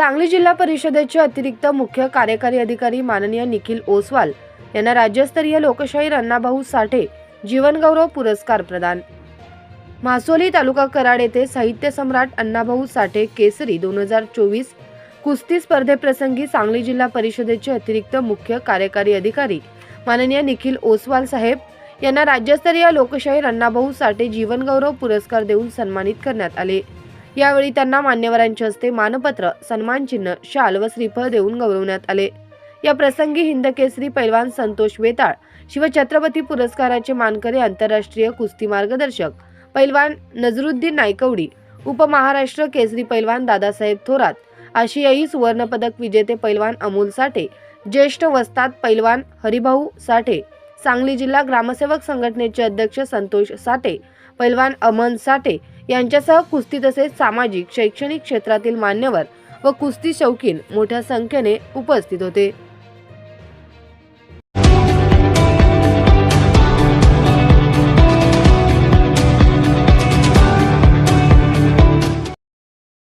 सांगली जिल्हा परिषदेचे अतिरिक्त मुख्य कार्यकारी अधिकारी माननीय निखिल ओसवाल यांना राज्यस्तरीय लोकशाहीर अण्णाभाऊ साठे जीवनगौरव पुरस्कार प्रदान. मासोली तालुका कराड येथे साहित्य सम्राट अण्णाभाऊ साठे केसरी दोन हजार चोवीस कुस्ती स्पर्धेप्रसंगी सांगली जिल्हा परिषदेचे अतिरिक्त मुख्य कार्यकारी अधिकारी माननीय निखिल ओसवाल साहेब यांना राज्यस्तरीय लोकशाहीर अण्णाभाऊ साठे जीवनगौरव पुरस्कार देऊन सन्मानित करण्यात आले. यावेळी त्यांना मान्यवरांच्या हस्ते मानपत्र सन्मानचिन्ह शाल व श्रीफळ देऊन गौरवण्यात आले. या प्रसंगी हिंदकेसरी पैलवान संतोष वेताळ शिवछत्रपती पुरस्काराचे मानकरी आंतरराष्ट्रीय कुस्ती मार्गदर्शक पैलवान नजरुद्दीन नायकवडी उपमहाराष्ट्र केसरी पैलवान दादासाहेब थोरात आशियाई सुवर्णपदक विजेते पैलवान अमोल साठे ज्येष्ठ वस्ताद पैलवान हरिभाऊ साठे सांगली जिल्हा ग्रामसेवक संघटनेचे अध्यक्ष संतोष साठे पैलवान अमन साठे यांच्यासह कुस्ती तसेच सामाजिक शैक्षणिक क्षेत्रातील मान्यवर व कुस्ती शौकीन मोठ्या संख्येने उपस्थित होते.